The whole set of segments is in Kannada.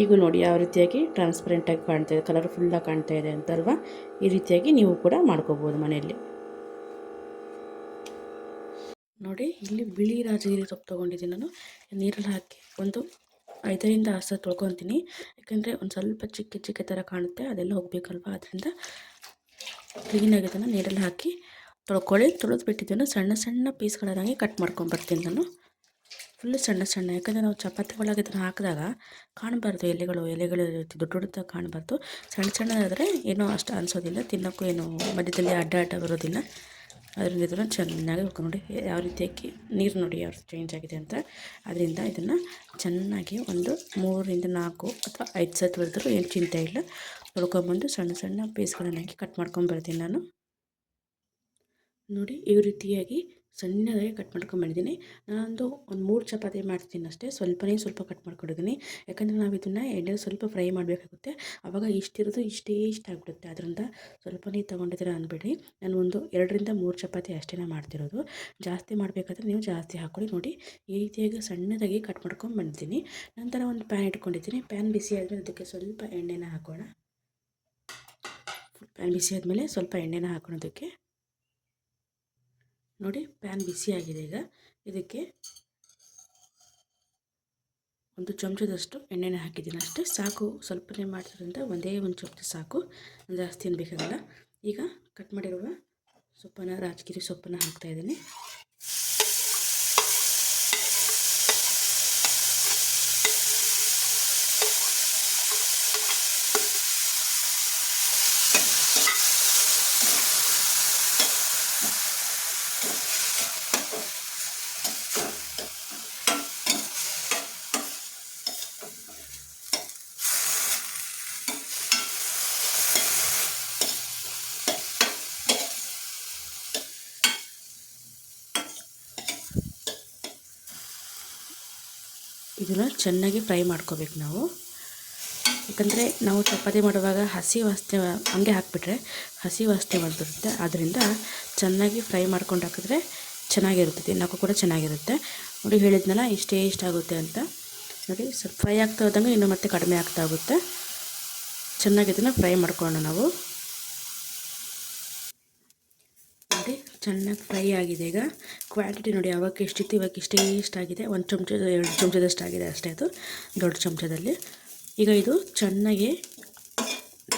ಈಗ ನೋಡಿ ಯಾವ ರೀತಿಯಾಗಿ ಟ್ರಾನ್ಸ್ಪರೆಂಟಾಗಿ ಕಾಣ್ತಾ ಇದೆ ಕಲರ್ಫುಲ್ಲಾಗಿ ಕಾಣ್ತಾ ಇದೆ ಅಂತಲ್ವಾ? ಈ ರೀತಿಯಾಗಿ ನೀವು ಕೂಡ ಮಾಡ್ಕೋಬೋದು ಮನೆಯಲ್ಲಿ. ನೋಡಿ, ಇಲ್ಲಿ ಬಿಳಿ ರಾಜಗಿರಿ ಸೊಪ್ಪು ತೊಗೊಂಡಿದ್ದೀನಿ ನಾನು. ನೀರಲ್ಲಿ ಹಾಕಿ ಒಂದು ಐದರಿಂದ ಆರು ಸಲ ತೊಳ್ಕೊತೀನಿ. ಯಾಕಂದರೆ ಒಂದು ಸ್ವಲ್ಪ ಚಿಕ್ಕ ಚಿಕ್ಕ ಥರ ಕಾಣುತ್ತೆ, ಅದೆಲ್ಲ ಹೋಗಬೇಕಲ್ವ? ಅದರಿಂದ ಕ್ಲೀನಾಗಿ ಅದನ್ನು ನೀರಲ್ಲಿ ಹಾಕಿ ತೊಳ್ಕೊಳ್ಳಿ. ತೊಳೆದು ಬಿಟ್ಟಿದ್ದನ್ನು ಸಣ್ಣ ಸಣ್ಣ ಪೀಸ್ಗಳಾದಂಗೆ ಕಟ್ ಮಾಡ್ಕೊಂಬರ್ತೀನಿ ನಾನು. ಫುಲ್ಲು ಸಣ್ಣ ಸಣ್ಣ. ಯಾಕಂದರೆ ನಾವು ಚಪಾತಿ ಒಳಗೆ ಇದನ್ನು ಹಾಕಿದಾಗ ಕಾಣಬಾರ್ದು, ಎಲೆಗಳು ಎಲೆಗಳು ದೊಡ್ಡ ದೊಡ್ಡದಾಗ ಕಾಣಬಾರ್ದು. ಸಣ್ಣ ಸಣ್ಣದಾದರೆ ಏನೂ ಅಷ್ಟು ಅನಿಸೋದಿಲ್ಲ, ತಿನ್ನೋಕ್ಕೂ ಏನು ಮಧ್ಯದಲ್ಲಿ ಅಡ್ಡ ಬರೋದಿಲ್ಲ. ಅದರಿಂದ ಇದನ್ನು ಚೆನ್ನಾಗಿ ಹುರ್ಕೊಂಡು ನೋಡಿ ಯಾವ ರೀತಿಯಾಗಿ ನೀರು ನೋಡಿ ಯಾವ ಚೇಂಜ್ ಆಗಿದೆ ಅಂತ. ಅದರಿಂದ ಇದನ್ನು ಚೆನ್ನಾಗಿ ಒಂದು ಮೂರರಿಂದ ನಾಲ್ಕು ಅಥವಾ ಐದು ಸತ್ತು ಬರೆದರೂ ಏನು ಚಿಂತೆ ಇಲ್ಲ. ತೊಳ್ಕೊಂಬಂದು ಸಣ್ಣ ಸಣ್ಣ ಪೀಸ್ಗಳನ್ನಾಗಿ ಕಟ್ ಮಾಡ್ಕೊಂಬರ್ತೀನಿ ನಾನು. ನೋಡಿ, ಈ ರೀತಿಯಾಗಿ ಸಣ್ಣದಾಗಿ ಕಟ್ ಮಾಡ್ಕೊಂಬಂದಿದ್ದೀನಿ. ನಾನೊಂದು ಒಂದು ಮೂರು ಚಪಾತಿ ಮಾಡ್ತೀನಿ ಅಷ್ಟೇ. ಸ್ವಲ್ಪನೇ ಸ್ವಲ್ಪ ಕಟ್ ಮಾಡ್ಕೊಂಡಿದ್ದೀನಿ ಯಾಕಂದರೆ ನಾವು ಇದನ್ನು ಎಣ್ಣೆ ಸ್ವಲ್ಪ ಫ್ರೈ ಮಾಡಬೇಕಾಗುತ್ತೆ. ಆವಾಗ ಇಷ್ಟಿರೋದು ಇಷ್ಟೇ ಇಷ್ಟ ಆಗಿಬಿಡುತ್ತೆ. ಅದರಿಂದ ಸ್ವಲ್ಪನೇ ತೊಗೊಂಡಿದ್ದೀರ ಅಂದ್ಬಿಡಿ. ನಾನು ಒಂದು ಎರಡರಿಂದ ಮೂರು ಚಪಾತಿ ಅಷ್ಟೇ ಮಾಡ್ತಿರೋದು. ಜಾಸ್ತಿ ಮಾಡಬೇಕಾದ್ರೆ ನೀವು ಜಾಸ್ತಿ ಹಾಕ್ಕೊಳ್ಳಿ ನೋಡಿ, ಈ ರೀತಿಯಾಗಿ ಸಣ್ಣದಾಗಿ ಕಟ್ ಮಾಡ್ಕೊಂಡು ಬಂದಿದ್ದೀನಿ ನಂತರ ಒಂದು ಪ್ಯಾನ್ ಇಟ್ಕೊಂಡಿದ್ದೀನಿ. ಪ್ಯಾನ್ ಬಿಸಿ ಆದಮೇಲೆ ಅದಕ್ಕೆ ಸ್ವಲ್ಪ ಎಣ್ಣೆನ ಹಾಕೋಣ. ಪ್ಯಾನ್ ಬಿಸಿ ಆದಮೇಲೆ ಸ್ವಲ್ಪ ಎಣ್ಣೆನ ಹಾಕೊಳ್ಳೋದಕ್ಕೆ ನೋಡಿ ಪ್ಯಾನ್ ಬಿಸಿಯಾಗಿದೆ ಈಗ. ಇದಕ್ಕೆ ಒಂದು ಚಮಚದಷ್ಟು ಎಣ್ಣೆನ ಹಾಕಿದ್ದೀನಿ ಅಷ್ಟೇ. ಸಾಕು, ಸ್ವಲ್ಪನೇ ಮಾಡ್ತಿರೋದ್ರಿಂದ ಒಂದೇ ಒಂದು ಚಮಚ ಸಾಕು. ಜಾಸ್ತಿ ಏನು ಬೇಕಾಗಲ್ಲ. ಈಗ ಕಟ್ ಮಾಡಿರುವ ಸೊಪ್ಪನ್ನು, ರಾಜಗಿರಿ ಸೊಪ್ಪನ್ನು ಹಾಕ್ತಾಯಿದ್ದೀನಿ ಇದನ್ನು ಚೆನ್ನಾಗಿ ಫ್ರೈ ಮಾಡ್ಕೋಬೇಕು ನಾವು. ಯಾಕಂದರೆ ನಾವು ಚಪಾತಿ ಮಾಡುವಾಗ ಹಸಿ ವಾಸನೆ ಹಂಗೆ ಹಾಕಿಬಿಟ್ರೆ ಹಸಿ ವಾಸನೆ ಬಂದುಬಿಡುತ್ತೆ ಆದ್ದರಿಂದ ಚೆನ್ನಾಗಿ ಫ್ರೈ ಮಾಡ್ಕೊಂಡು ಹಾಕಿದ್ರೆ ಚೆನ್ನಾಗಿರುತ್ತೆ ತಿನ್ನೋಕ್ಕೂ ಕೂಡ ಚೆನ್ನಾಗಿರುತ್ತೆ. ನೋಡಿ ಹೇಳಿದ್ನಲ್ಲ, ಇಷ್ಟೇ ಇಷ್ಟ ಆಗುತ್ತೆ ಅಂತ. ನೋಡಿ, ಸ್ವಲ್ಪ ಫ್ರೈ ಆಗ್ತಾ ಹೋದಂಗೆ ಇನ್ನು ಮತ್ತೆ ಕಡಿಮೆ ಆಗ್ತಾ ಹೋಗುತ್ತೆ. ಚೆನ್ನಾಗಿ ಇದನ್ನು ಫ್ರೈ ಮಾಡ್ಕೊಳ್ಳೋಣ ನಾವು ನೋಡಿ ಚೆನ್ನಾಗಿ ಫ್ರೈ ಆಗಿದೆ ಈಗ. ಕ್ವಾಂಟಿಟಿ ನೋಡಿ ಯಾವಾಗ ಎಷ್ಟಿತ್ತು, ಇವಾಗ ಇಷ್ಟೇ ಇಷ್ಟಾಗಿದೆ ಒಂದು ಚಮಚ ಎರಡು ಚಮಚದಷ್ಟು ಆಗಿದೆ ಅಷ್ಟೇ ಅದು, ದೊಡ್ಡ ಚಮಚದಲ್ಲಿ. ಈಗ ಇದು ಚೆನ್ನಾಗಿ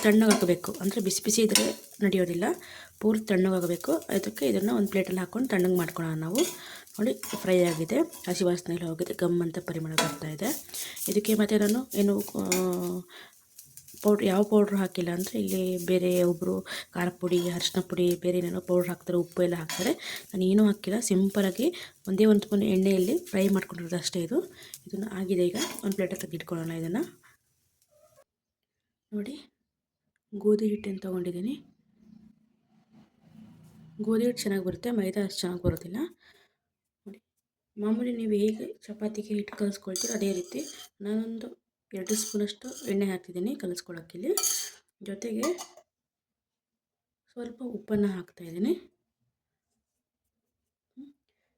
ತಣ್ಣಗಾಗಬೇಕು. ಅಂದರೆ ಬಿಸಿ ಬಿಸಿ ಇದ್ದರೆ ನಡೆಯೋದಿಲ್ಲ, ಪೂರ್ತಿ ತಣ್ಣಗಾಗಬೇಕು. ಅದಕ್ಕೆ ಇದನ್ನು ಒಂದು ಪ್ಲೇಟಲ್ಲಿ ಹಾಕ್ಕೊಂಡು ತಣ್ಣಗೆ ಮಾಡ್ಕೊಳ್ಳೋಣ ನಾವು. ನೋಡಿ, ಫ್ರೈ ಆಗಿದೆ, ಹಸಿ ವಾಸನೆಲ್ಲ ಹೋಗಿದೆ ಗಮ್ ಅಂತ ಪರಿಮಳ ಬರ್ತಾ ಇದೆ. ಇದಕ್ಕೆ ಮತ್ತೆ ನಾನು ಏನು ಪೌಡ್ರ್ ಯಾವ ಪೌಡ್ರ್ ಹಾಕಿಲ್ಲ ಅಂದರೆ ಇಲ್ಲಿ ಬೇರೆ ಒಬ್ಬರು ಖಾರ ಪುಡಿ, ಅರಿಶಿನ ಪುಡಿ, ಬೇರೆ ಏನೇನೋ ಪೌಡ್ರ್ ಹಾಕ್ತಾರೆ, ಉಪ್ಪು ಎಲ್ಲ ಹಾಕ್ತಾರೆ. ನಾನು ಏನೂ ಹಾಕಿಲ್ಲ ಸಿಂಪಲಾಗಿ ಒಂದೇ ಒಂದು ಸ್ಪೂನ್ ಎಣ್ಣೆಯಲ್ಲಿ ಫ್ರೈ ಮಾಡ್ಕೊಂಡಿರೋದು ಅಷ್ಟೇ ಇದು. ಇದನ್ನು ಆಗಿದೆ ಈಗ. ಒಂದು ಪ್ಲೇಟಲ್ಲಿ ತೆಗೆದಿಟ್ಕೊಳ್ಳೋಣ ಇದನ್ನು. ನೋಡಿ, ಗೋಧಿ ಹಿಟ್ಟನ್ನು ತೊಗೊಂಡಿದ್ದೀನಿ. ಗೋಧಿ ಹಿಟ್ಟು ಚೆನ್ನಾಗಿ ಬರುತ್ತೆ, ಮೈದಾ ಅಷ್ಟು ಚೆನ್ನಾಗಿ ಬರೋದಿಲ್ಲ. ನೋಡಿ, ಮಾಮೂಲಿ ನೀವು ಹೇಗೆ ಚಪಾತಿಗೆ ಹಿಟ್ಟು ಕಲಿಸ್ಕೊಳ್ತೀರೋ ಅದೇ ರೀತಿ ನಾನೊಂದು ಎರಡು ಸ್ಪೂನಷ್ಟು ಎಣ್ಣೆ ಹಾಕ್ತಿದ್ದೀನಿ ಕಲಿಸ್ಕೊಳಕ್ಕಿಲ್ಲಿ ಜೊತೆಗೆ ಸ್ವಲ್ಪ ಉಪ್ಪನ್ನು ಹಾಕ್ತಾಯಿದ್ದೀನಿ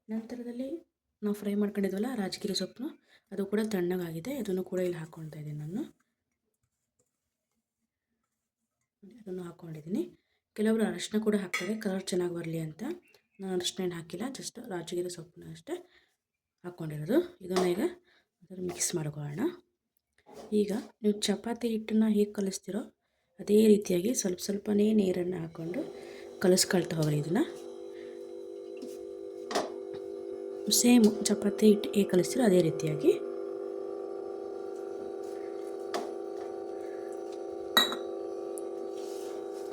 ನಂತರದಲ್ಲಿ ನಾವು ಫ್ರೈ ಮಾಡ್ಕೊಂಡಿದ್ವಲ್ಲ ರಾಜಗಿರಿ ಸೊಪ್ಪು, ಅದು ಕೂಡ ತಣ್ಣಗಾಗಿದೆ, ಅದನ್ನು ಕೂಡ ಇಲ್ಲಿ ಹಾಕ್ಕೊಳ್ತಾ ಇದ್ದೀನಿ ನಾನು. ಅದನ್ನು ಹಾಕ್ಕೊಂಡಿದ್ದೀನಿ. ಕೆಲವರು ಅರಶಿನ ಕೂಡ ಹಾಕ್ತಾರೆ, ಕಲರ್ ಚೆನ್ನಾಗಿ ಬರಲಿ ಅಂತ. ನಾನು ಅರಶಿನ ಏನು ಹಾಕಿಲ್ಲ ಜಸ್ಟ್ ರಾಜಗಿರಿ ಸೊಪ್ಪನ್ನ ಅಷ್ಟೇ ಹಾಕ್ಕೊಂಡಿರೋದು. ಇದನ್ನು ಈಗ ಮಿಕ್ಸ್ ಮಾಡ್ಕೊಳ್ಳೋಣ. ಈಗ ನೀವು ಚಪಾತಿ ಹಿಟ್ಟನ್ನು ಹೇಗೆ ಕಲಿಸ್ತೀರೋ ಅದೇ ರೀತಿಯಾಗಿ ಸ್ವಲ್ಪ ಸ್ವಲ್ಪನೇ ನೀರನ್ನು ಹಾಕ್ಕೊಂಡು ಕಲಿಸ್ಕೊಳ್ತಾ ಹೋಗ್ರಿ ಇದನ್ನು. ಸೇಮ್ ಚಪಾತಿ ಹಿಟ್ಟು ಹೇಗೆ ಕಲಿಸ್ತೀರೋ ಅದೇ ರೀತಿಯಾಗಿ.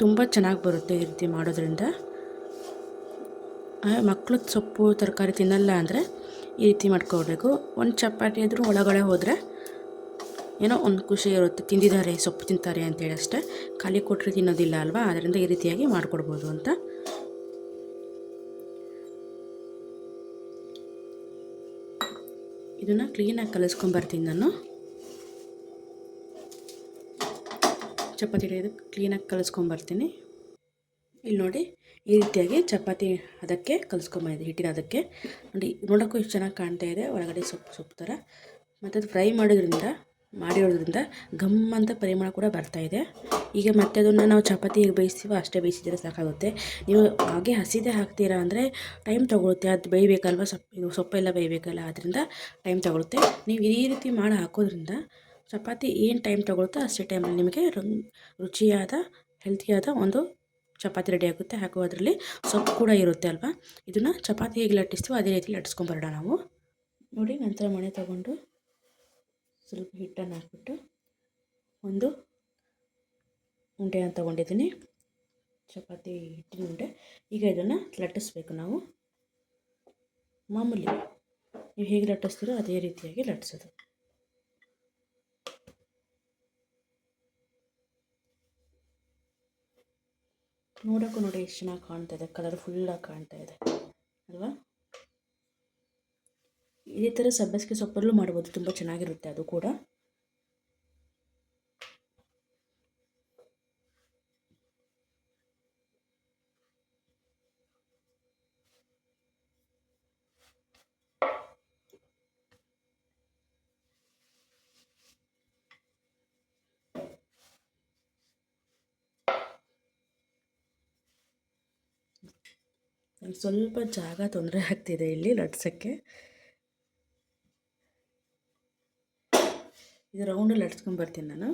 ತುಂಬ ಚೆನ್ನಾಗಿ ಬರುತ್ತೆ ಈ ರೀತಿ ಮಾಡೋದ್ರಿಂದ. ಮಕ್ಕಳು ಸೊಪ್ಪು ತರಕಾರಿ ತಿನ್ನಲ್ಲ ಅಂದರೆ ಈ ರೀತಿ ಮಾಡ್ಕೊಳ್ಬೇಕು ಒಂದು ಚಪಾತಿ ಆದರೂ ಒಳಗಡೆ ಹೋದರೆ ಏನೋ ಒಂದು ಖುಷಿ ಇರುತ್ತೆ, ತಿಂದಿದ್ದಾರೆ, ಸೊಪ್ಪು ತಿಂತಾರೆ ಅಂತೇಳಿ ಅಷ್ಟೇ. ಖಾಲಿ ಕೊಟ್ಟರೆ ತಿನ್ನೋದಿಲ್ಲ ಅಲ್ವಾ? ಅದರಿಂದ ಈ ರೀತಿಯಾಗಿ ಮಾಡಿಕೊಡ್ಬೋದು ಅಂತ. ಇದನ್ನು ಕ್ಲೀನಾಗಿ ಕಲಿಸ್ಕೊಂಬರ್ತೀನಿ ನಾನು. ಚಪಾತಿ ಹಿಡಿಯೋದು ಕ್ಲೀನಾಗಿ ಕಲಿಸ್ಕೊಂಬರ್ತೀನಿ ಇಲ್ಲಿ ನೋಡಿ, ಈ ರೀತಿಯಾಗಿ ಚಪಾತಿ ಅದಕ್ಕೆ ಕಲಿಸ್ಕೊಂಬಂದಿದೆ ಹಿಟ್ಟಿನ ಅದಕ್ಕೆ. ನೋಡಿ, ನೋಡೋಕ್ಕೂ ಎಷ್ಟು ಚೆನ್ನಾಗಿ ಕಾಣ್ತಾ ಇದೆ. ಒಳಗಡೆ ಸೊಪ್ಪು ಸೊಪ್ಪು ಥರ. ಮತ್ತು ಅದು ಫ್ರೈ ಮಾಡೋದ್ರಿಂದ ಮಾಡಿರೋದ್ರಿಂದ ಘಮ್ ಅಂತ ಪರಿಮಳ ಕೂಡ ಬರ್ತಾ ಇದೆ. ಈಗ ಮತ್ತೆ ಅದನ್ನು ನಾವು ಚಪಾತಿ ಹೇಗೆ ಬೇಯಿಸ್ತೀವೋ ಅಷ್ಟೇ ಬೇಯಿಸಿದ್ರೆ ಸಾಕಾಗುತ್ತೆ. ನೀವು ಹಾಗೆ ಹಸಿದೆ ಹಾಕ್ತೀರಾ ಅಂದರೆ ಟೈಮ್ ತೊಗೊಳುತ್ತೆ. ಅದು ಬೇಯಬೇಕಲ್ವ? ಸೊಪ್ಪು ಸೊಪ್ಪೆಲ್ಲ ಬೇಯಬೇಕಲ್ಲ ಆದ್ದರಿಂದ ಟೈಮ್ ತೊಗೊಳುತ್ತೆ. ನೀವು ಈ ರೀತಿ ಮಾಡಿ ಹಾಕೋದ್ರಿಂದ ಚಪಾತಿ ಏನು ಟೈಮ್ ತೊಗೊಳುತ್ತೋ ಅಷ್ಟೇ ಟೈಮಲ್ಲಿ ನಿಮಗೆ ರುಚಿಯಾದ ಹೆಲ್ತಿಯಾದ ಒಂದು ಚಪಾತಿ ರೆಡಿ ಆಗುತ್ತೆ. ಹಾಗೂ ಅದರಲ್ಲಿ ಸೊಪ್ಪು ಕೂಡ ಇರುತ್ತೆ ಅಲ್ವಾ? ಇದನ್ನು ಚಪಾತಿ ಹೇಗೆ ಲಟ್ಟಿಸ್ತೀವೋ ಅದೇ ರೀತಿ ಲಟ್ಟಿಸ್ಕೊಂಬರೋಣ ನಾವು. ನೋಡಿ, ನಂತರ ಮಣೆ ತಗೊಂಡು ಸ್ವಲ್ಪ ಹಿಟ್ಟನ್ನು ಹಾಕ್ಬಿಟ್ಟು ಒಂದು ಉಂಡೆಯನ್ನು ತೊಗೊಂಡಿದ್ದೀನಿ. ಚಪಾತಿ ಹಿಟ್ಟಿನ ಉಂಡೆ. ಈಗ ಇದನ್ನು ಲಟ್ಟಿಸ್ಬೇಕು ನಾವು. ಮಾಮೂಲಿ ನೀವು ಹೇಗೆ ಲಟ್ಟಿಸ್ತೀರೋ ಅದೇ ರೀತಿಯಾಗಿ ಲಟ್ಟಿಸೋದು. ನೋಡೋಕ್ಕೂ ನೋಡಿ ಎಷ್ಟು ಚೆನ್ನಾಗಿ ಕಾಣ್ತಾ ಇದೆ. ಕಲರ್ಫುಲ್ಲಾಗಿ ಕಾಣ್ತಾ ಇದೆ. ಅಲ್ವಾ? ಇದೇ ಥರ ಸಬ್ಬಸಿಗೆ ಸೊಪ್ಪಲ್ಲೂ ಮಾಡ್ಬೋದು, ತುಂಬ ಚೆನ್ನಾಗಿರುತ್ತೆ ಅದು ಕೂಡ. ಸ್ವಲ್ಪ ಜಾಗ ತೊಂದರೆ ಆಗ್ತಿದೆ ಇಲ್ಲಿ ಲಟ್ಸೋಕ್ಕೆ ಇದು ರೌಂಡಲ್ಲಿ ಲಟ್ಸ್ಕೊಂಬರ್ತೀನಿ ನಾನು.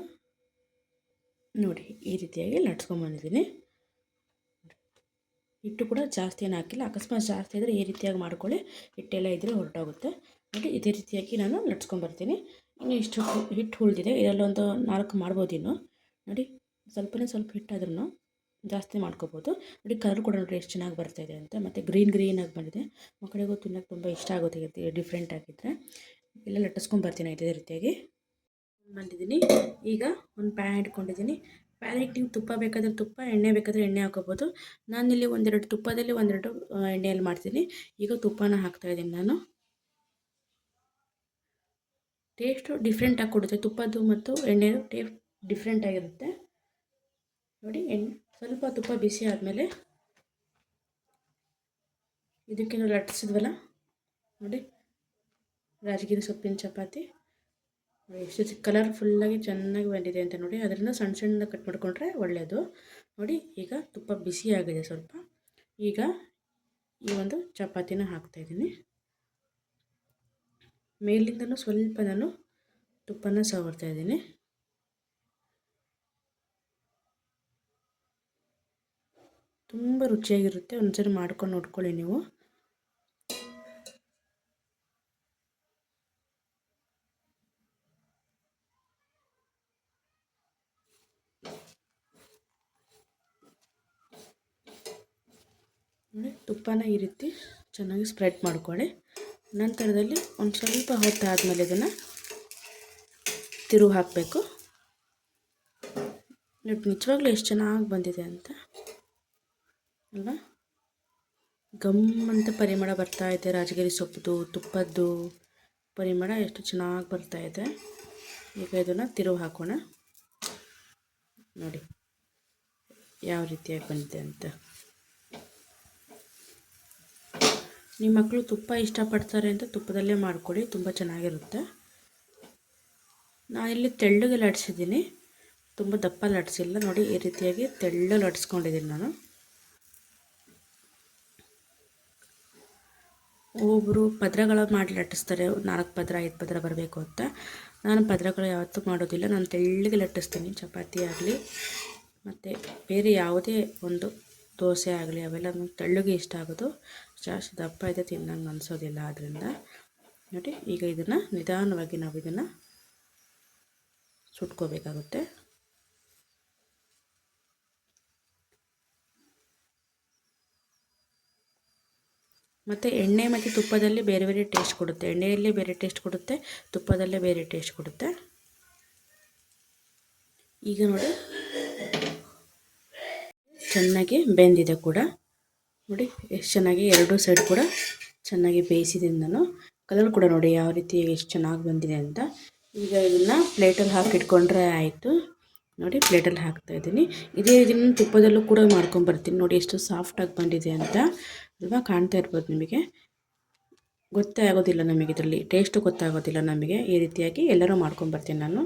ನೋಡಿ, ಈ ರೀತಿಯಾಗಿ ಲಟ್ಸ್ಕೊಂಬಂದಿದ್ದೀನಿ ಹಿಟ್ಟು ಕೂಡ ಜಾಸ್ತಿ ಏನು ಹಾಕಿಲ್ಲ. ಅಕಸ್ಮಾತ್ ಜಾಸ್ತಿ ಇದ್ದರೆ ಈ ರೀತಿಯಾಗಿ ಮಾಡ್ಕೊಳ್ಳಿ. ಹಿಟ್ಟೆಲ್ಲ ಇದ್ದರೆ ಹೊರಟೋಗುತ್ತೆ. ನೋಡಿ, ಇದೇ ರೀತಿಯಾಗಿ ನಾನು ಲಟ್ಸ್ಕೊಂಬರ್ತೀನಿ ಇನ್ನು ಇಷ್ಟು ಹಿಟ್ಟು ಉಳಿದಿದೆ. ಇದರಲ್ಲೊಂದು ನಾಲ್ಕು ಮಾಡ್ಬೋದು ಇನ್ನು. ನೋಡಿ, ಸ್ವಲ್ಪನೇ ಸ್ವಲ್ಪ ಹಿಟ್ಟಾದ್ರೂ ಜಾಸ್ತಿ ಮಾಡ್ಕೋಬೋದು. ನೋಡಿ ಕಲರ್ ಕೂಡ ನೋಡಿ ಎಷ್ಟು ಚೆನ್ನಾಗಿ ಬರ್ತಾಯಿದೆ ಅಂತ. ಮತ್ತು ಗ್ರೀನ್ ಗ್ರೀನಾಗಿ ಬಂದಿದೆ. ಮಕ್ಕಳಿಗೂ ತಿನ್ನೋಕ್ಕೆ ತುಂಬ ಇಷ್ಟ ಆಗುತ್ತೆ. ಡಿಫ್ರೆಂಟ್ ಆಗಿದ್ದರೆ ಎಲ್ಲ ಲಟ್ಟಿಸ್ಕೊಂಬರ್ತೀನಿ ಇದೇ ರೀತಿಯಾಗಿ. ಬಂದಿದ್ದೀನಿ. ಈಗ ಒಂದು ಪ್ಯಾನ್ ಇಟ್ಕೊಂಡಿದ್ದೀನಿ. ಪ್ಯಾನಿಗೆ ನೀವು ತುಪ್ಪ ಬೇಕಾದರೆ ತುಪ್ಪ, ಎಣ್ಣೆ ಬೇಕಾದರೆ ಎಣ್ಣೆ ಹಾಕೋಬೋದು. ನಾನಿಲ್ಲಿ ಒಂದೆರಡು ತುಪ್ಪದಲ್ಲಿ ಒಂದೆರಡು ಎಣ್ಣೆಯಲ್ಲಿ ಮಾಡ್ತೀನಿ. ಈಗ ತುಪ್ಪನ ಹಾಕ್ತಾಯಿದ್ದೀನಿ ನಾನು. ಟೇಸ್ಟು ಡಿಫ್ರೆಂಟಾಗಿ ಕೊಡುತ್ತೆ. ತುಪ್ಪದ್ದು ಮತ್ತು ಎಣ್ಣೆದು ಟೇಸ್ಟ್ ಡಿಫ್ರೆಂಟಾಗಿರುತ್ತೆ ನೋಡಿ ಎಣ್ಣೆ ಸ್ವಲ್ಪ ತುಪ್ಪ ಬಿಸಿ ಆದಮೇಲೆ ಇದಕ್ಕೆ ನಾವು ಲಟ್ಟಿಸಿದ್ವಲ್ಲ? ನೋಡಿ, ರಾಜಗಿರಿ ಸೊಪ್ಪಿನ ಚಪಾತಿ. ಎಷ್ಟು ಕಲರ್ಫುಲ್ಲಾಗಿ ಚೆನ್ನಾಗಿ ಬಂದಿದೆ ಅಂತ ನೋಡಿ ಅದರಿಂದ ಸಣ್ಣ ಸಣ್ಣ ಕಟ್ ಮಾಡಿಕೊಂಡ್ರೆ ಒಳ್ಳೆಯದು ನೋಡಿ, ಈಗ ತುಪ್ಪ ಬಿಸಿ ಆಗಿದೆ ಸ್ವಲ್ಪ. ಈಗ ಈ ಒಂದು ಚಪಾತಿನ ಹಾಕ್ತಾಯಿದ್ದೀನಿ ಮೇಲಿಂದನೂ ಸ್ವಲ್ಪ ನಾನು ತುಪ್ಪನ ಸವರ್ತಾ ಇದ್ದೀನಿ. ತುಂಬ ರುಚಿಯಾಗಿರುತ್ತೆ. ಒಂದ್ಸರಿ ಮಾಡ್ಕೊಂಡು ನೋಡ್ಕೊಳ್ಳಿ ನೀವು. ತುಪ್ಪನ ಈ ರೀತಿ ಚೆನ್ನಾಗಿ ಸ್ಪ್ರೆಡ್ ಮಾಡ್ಕೊಳ್ಳಿ. ನಂತರದಲ್ಲಿ ಒಂದು ಸ್ವಲ್ಪ ಹೊತ್ತು ಆದಮೇಲೆ ಇದನ್ನು ತಿರುವು ಹಾಕಬೇಕು. ನೋಡಿ ನಿಜವಾಗ್ಲೂ ಎಷ್ಟು ಚೆನ್ನಾಗಿ ಬಂದಿದೆ ಅಂತ ಅಲ್ವಾ? ಗಮ್ ಅಂತ ಪರಿಮಳ ಬರ್ತಾ ಇದೆ. ರಾಜಗಿರಿ ಸೊಪ್ಪದು, ತುಪ್ಪದ್ದು ಪರಿಮಳ ಎಷ್ಟು ಚೆನ್ನಾಗಿ ಬರ್ತಾ ಇದೆ. ಈಗ ಇದನ್ನು ತಿರುವು ಹಾಕೋಣ. ನೋಡಿ, ಯಾವ ರೀತಿಯಾಗಿ ಬಂದಿದೆ ಅಂತ. ನಿಮ್ಮ ಮಕ್ಕಳು ತುಪ್ಪ ಇಷ್ಟಪಡ್ತಾರೆ ಅಂತ ತುಪ್ಪದಲ್ಲೇ ಮಾಡಿಕೊಡಿ, ತುಂಬ ಚೆನ್ನಾಗಿರುತ್ತೆ. ನಾನು ಇಲ್ಲಿ ತೆಳ್ಳಗೆ ಲಟ್ಸಿದ್ದೀನಿ. ತುಂಬ ದಪ್ಪ ಲಟ್ಸಿಲ್ಲ, ನೋಡಿ ಈ ರೀತಿಯಾಗಿ ತೆಳ್ಳಗೆ ಲಟ್ಸ್ಕೊಂಡಿದ್ದೀನಿ ನಾನು. ಒಬ್ಬರು ಪದ್ರಗಳ ಮಾಡಿ ಲಟ್ಟಿಸ್ತಾರೆ, ನಾಲ್ಕು ಪದ್ರ, ಐದು ಪದ್ರ ಬರಬೇಕು ಅಂತ. ನಾನು ಪದ್ರಗಳು ಯಾವತ್ತೂ ಮಾಡೋದಿಲ್ಲ, ನಾನು ತೆಳ್ಳಗೆ ಲಟ್ಟಿಸ್ತೀನಿ, ಚಪಾತಿ ಆಗಲಿ, ಮತ್ತು ಬೇರೆ ಯಾವುದೇ ಒಂದು ದೋಸೆ ಆಗಲಿ, ಅವೆಲ್ಲ ನಂಗೆ ತೆಳ್ಳಗೆ ಇಷ್ಟ ಆಗೋದು. ಜಾಸ್ತಿ ದಪ್ಪ ಇದೆ ತಿನ್ನಂಗೆ ಅನಿಸೋದಿಲ್ಲ ಆದ್ದರಿಂದ ನೋಡಿ, ಈಗ ಇದನ್ನು ನಿಧಾನವಾಗಿ ನಾವು ಇದನ್ನು ಸುಟ್ಕೋಬೇಕಾಗುತ್ತೆ. ಮತ್ತು ಎಣ್ಣೆ ಮತ್ತು ತುಪ್ಪದಲ್ಲಿ ಬೇರೆ ಬೇರೆ ಟೇಸ್ಟ್ ಕೊಡುತ್ತೆ. ಎಣ್ಣೆಯಲ್ಲಿ ಬೇರೆ ಟೇಸ್ಟ್ ಕೊಡುತ್ತೆ, ತುಪ್ಪದಲ್ಲೇ ಬೇರೆ ಟೇಸ್ಟ್ ಕೊಡುತ್ತೆ. ಈಗ ನೋಡಿ, ಚೆನ್ನಾಗಿ ಬೆಂದಿದೆ ಕೂಡ. ನೋಡಿ, ಎಷ್ಟು ಚೆನ್ನಾಗಿ ಎರಡೂ ಸೈಡ್ ಕೂಡ ಚೆನ್ನಾಗಿ ಬೇಯಿಸಿದ್ದೀನಿ ನಾನು. ಕಲರ್ ಕೂಡ ನೋಡಿ ಯಾವ ರೀತಿ ಎಷ್ಟು ಚೆನ್ನಾಗಿ ಬಂದಿದೆ ಅಂತ. ಈಗ ಇದನ್ನು ಪ್ಲೇಟಲ್ಲಿ ಹಾಕಿ ಇಟ್ಕೊಂಡ್ರೆ ಆಯಿತು. ನೋಡಿ ಪ್ಲೇಟಲ್ಲಿ ಹಾಕ್ತಾ ಇದ್ದೀನಿ. ಇದೇ ಇದನ್ನು ತುಪ್ಪದಲ್ಲೂ ಕೂಡ ಮಾಡ್ಕೊಂಬರ್ತೀನಿ ನೋಡಿ, ಎಷ್ಟು ಸಾಫ್ಟಾಗಿ ಬಂದಿದೆ ಅಂತ. ಅಲ್ವಾ? ಕಾಣ್ತಾ ಇರ್ಬೋದು ನಿಮಗೆ. ಗೊತ್ತೇ ಆಗೋದಿಲ್ಲ ನಮಗೆ ಇದರಲ್ಲಿ. ಟೇಸ್ಟು ಗೊತ್ತಾಗೋದಿಲ್ಲ ನಮಗೆ. ಈ ರೀತಿಯಾಗಿ ಎಲ್ಲರೂ ಮಾಡ್ಕೊಂಬರ್ತೀನಿ ನಾನು.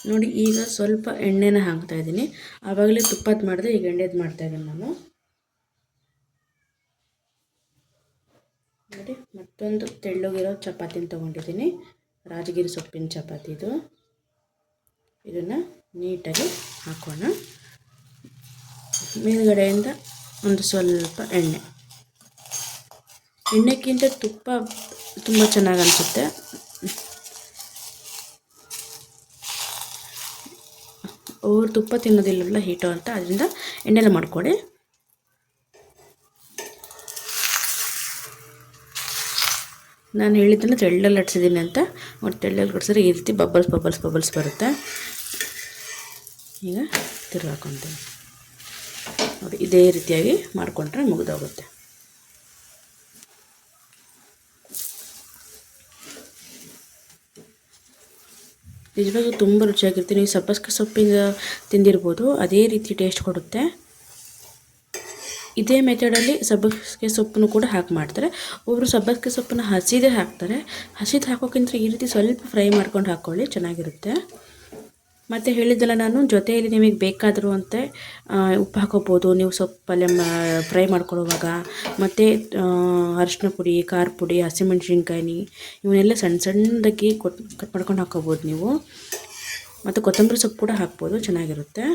ನೋಡಿ, ಈಗ ಸ್ವಲ್ಪ ಎಣ್ಣೆನ ಹಾಕ್ತಾ ಇದ್ದೀನಿ. ಆವಾಗಲೇ ತುಪ್ಪದ ಮಾಡಿದೆ ಈಗ ಎಣ್ಣೆದು ಮಾಡ್ತಾಯಿದ್ದೀನಿ ನಾನು. ನೋಡಿ, ಮತ್ತೊಂದು ತೆಳ್ಳಗಿರೋ ಚಪಾತಿನ ತೊಗೊಂಡಿದ್ದೀನಿ. ರಾಜಗಿರಿ ಸೊಪ್ಪಿನ ಚಪಾತಿ ಇದು. ಇದನ್ನು ನೀಟಾಗಿ ಹಾಕೋಣ. ಮೇಲುಗಡೆಯಿಂದ ಒಂದು ಸ್ವಲ್ಪ ಎಣ್ಣೆ. ಎಣ್ಣೆಕ್ಕಿಂತ ತುಪ್ಪ ತುಂಬ ಚೆನ್ನಾಗಿ ಅನಿಸುತ್ತೆ. ಅವ್ರು ತುಪ್ಪ ತಿನ್ನೋದಿಲ್ಲವಲ್ಲ ಹೀಟು ಅಂತ, ಅದರಿಂದ ಎಣ್ಣೆಲ್ಲ ಮಾಡಿಕೊಡಿ. ನಾನು ಹೇಳಿದ್ದನ್ನು ತೆಳ್ಳಲ್ಲಿ ಲಟ್ಸಿದ್ದೀನಿ ಅಂತ. ಮತ್ತು ತೆಳ್ಳಲ್ಲಿ ಕಟ್ಸಿದ್ರೆ ಈ ರೀತಿ ಬಬಲ್ಸ್ ಬಬಲ್ಸ್ ಬಬಲ್ಸ್ ಬರುತ್ತೆ. ಈಗ ತಿರ್ಗಾಕೊಂತೀನಿ ನೋಡಿ, ಇದೇ ರೀತಿಯಾಗಿ ಮಾಡಿಕೊಂಡ್ರೆ ಮುಗಿದೋಗುತ್ತೆ. ನಿಜವಾಗ್ಲೂ ತುಂಬ ರುಚಿಯಾಗಿರುತ್ತೆ ನೀವು ಸಬ್ಬಸ್ಗೆ ಸೊಪ್ಪಿಂದ ತಿಂದಿರ್ಬೋದು. ಅದೇ ರೀತಿ ಟೇಸ್ಟ್ ಕೊಡುತ್ತೆ. ಇದೇ ಮೆಥಡಲ್ಲಿ ಸಬ್ಬಸಿಗೆ ಸೊಪ್ಪನ್ನು ಕೂಡ ಹಾಕಿ ಮಾಡ್ತಾರೆ. ಒಬ್ಬರು ಸಬ್ಬಸಿಗೆ ಸೊಪ್ಪನ್ನು ಹಸಿದೇ ಹಾಕ್ತಾರೆ. ಹಸಿದು ಹಾಕೋಕ್ಕಿಂತ ಈ ರೀತಿ ಸ್ವಲ್ಪ ಫ್ರೈ ಮಾಡ್ಕೊಂಡು ಹಾಕ್ಕೊಳ್ಳಿ ಚೆನ್ನಾಗಿರುತ್ತೆ. ಮತ್ತು ಹೇಳಿದ್ದಲ್ಲ ನಾನು ಜೊತೆಯಲ್ಲಿ ನಿಮಗೆ ಬೇಕಾದರೂ ಅಂತೆ ಉಪ್ಪು ಹಾಕೋಬೋದು. ನೀವು ಸೊಪ್ಪು ಪಲ್ಯ ಫ್ರೈ ಮಾಡ್ಕೊಳ್ಳುವಾಗ. ಮತ್ತು ಅರಿಶಿನ ಪುಡಿ, ಖಾರ ಪುಡಿ, ಹಸಿಮೆಣಸಿನ್ಕಾಯಿ, ಇವನ್ನೆಲ್ಲ ಸಣ್ಣ ಸಣ್ಣದಾಗಿ ಕೊಟ್ ಕಟ್ ಮಾಡ್ಕೊಂಡು ಹಾಕೋಬೋದು ನೀವು. ಮತ್ತು ಕೊತ್ತಂಬರಿ ಸೊಪ್ಪು ಕೂಡ ಹಾಕ್ಬೋದು. ಚೆನ್ನಾಗಿರುತ್ತೆ.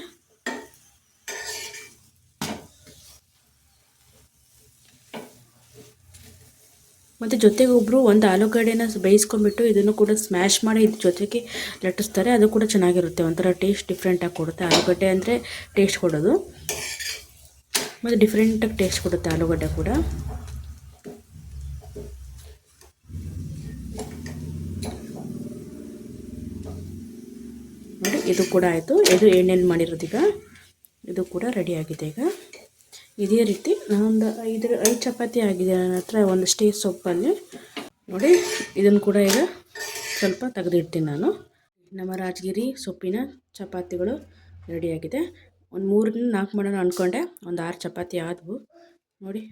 ಮತ್ತು ಜೊತೆಗೆ ಒಬ್ಬರು ಒಂದು ಆಲೂಗಡ್ಡೆನ ಬೇಯಿಸ್ಕೊಂಡ್ಬಿಟ್ಟು ಇದನ್ನು ಕೂಡ ಸ್ಮ್ಯಾಶ್ ಮಾಡಿ ಇದ್ರ ಜೊತೆಗೆ ಲಟ್ಟಿಸ್ತಾರೆ. ಅದು ಕೂಡ ಚೆನ್ನಾಗಿರುತ್ತೆ. ಒಂಥರ ಟೇಸ್ಟ್ ಡಿಫ್ರೆಂಟಾಗಿ ಕೊಡುತ್ತೆ. ಆಲೂಗಡ್ಡೆ ಅಂದರೆ ಟೇಸ್ಟ್ ಕೊಡೋದು. ಮತ್ತು ಡಿಫ್ರೆಂಟಾಗಿ ಟೇಸ್ಟ್ ಕೊಡುತ್ತೆ ಆಲೂಗಡ್ಡೆ ಕೂಡ. ಇದು ಕೂಡ ಆಯಿತು. ಇದು ಎಣ್ಣೆಯಲ್ಲಿ ಮಾಡಿರೋದೀಗ ಇದು ಕೂಡ ರೆಡಿಯಾಗಿದೆ ಈಗ. ಇದೇ ರೀತಿ ನಾನೊಂದು ಐದು ಐದು ಚಪಾತಿ ಆಗಿದೆ ನನ್ನ ಹತ್ರ, ಒಂದು ಸ್ಟೇ ಸೊಪ್ಪಲ್ಲಿ. ನೋಡಿ, ಇದನ್ನು ಕೂಡ ಈಗ ಸ್ವಲ್ಪ ತೆಗೆದಿಡ್ತೀನಿ ನಾನು. ನಮ್ಮ ರಾಜಗಿರಿ ಸೊಪ್ಪಿನ ಚಪಾತಿಗಳು ರೆಡಿಯಾಗಿದೆ ಒಂದು ಮೂರರಿಂದ ನಾಲ್ಕು ಮಾಡೋಣ ಅಂದ್ಕೊಂಡೆ ಒಂದು ಆರು ಚಪಾತಿ ಆದವು. ನೋಡಿ,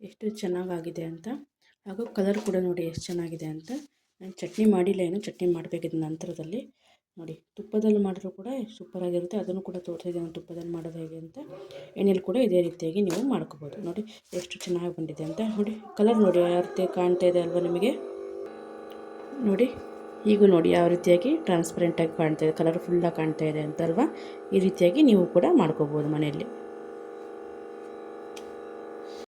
ಎಷ್ಟು ಚೆನ್ನಾಗಾಗಿದೆ ಅಂತ. ಹಾಗೂ ಕಲರ್ ಕೂಡ ನೋಡಿ ಎಷ್ಟು ಚೆನ್ನಾಗಿದೆ ಅಂತ. ನಾನು ಚಟ್ನಿ ಮಾಡಿಲ್ಲ, ಏನು ಚಟ್ನಿ ಮಾಡಬೇಕಿದ್ದ ನಂತರದಲ್ಲಿ. ನೋಡಿ, ತುಪ್ಪದಲ್ಲಿ ಮಾಡಿದ್ರು ಕೂಡ ಸೂಪರಾಗಿರುತ್ತೆ. ಅದನ್ನು ಕೂಡ ತೋರಿಸಿದ್ದೀನಿ ತುಪ್ಪದಲ್ಲಿ ಮಾಡೋದು ಹೇಗೆ ಅಂತ. ಎಣ್ಣೆಲಿ ಕೂಡ ಇದೇ ರೀತಿಯಾಗಿ ನೀವು ಮಾಡ್ಕೋಬೋದು. ನೋಡಿ, ಎಷ್ಟು ಚೆನ್ನಾಗಿ ಬಂದಿದೆ ಅಂತ. ನೋಡಿ ಕಲರ್ ನೋಡಿ, ಯಾವ ರೀತಿ ಕಾಣ್ತಾ ಇದೆ ಅಲ್ವಾ ನಿಮಗೆ? ನೋಡಿ, ಈಗೂ ನೋಡಿ ಯಾವ ರೀತಿಯಾಗಿ ಟ್ರಾನ್ಸ್ಪರೆಂಟಾಗಿ ಕಾಣ್ತಾ ಇದೆ. ಕಲರ್ಫುಲ್ಲಾಗಿ ಕಾಣ್ತಾ ಇದೆ ಅಂತಲ್ವಾ ಈ ರೀತಿಯಾಗಿ ನೀವು ಕೂಡ ಮಾಡ್ಕೋಬೋದು ಮನೆಯಲ್ಲಿ.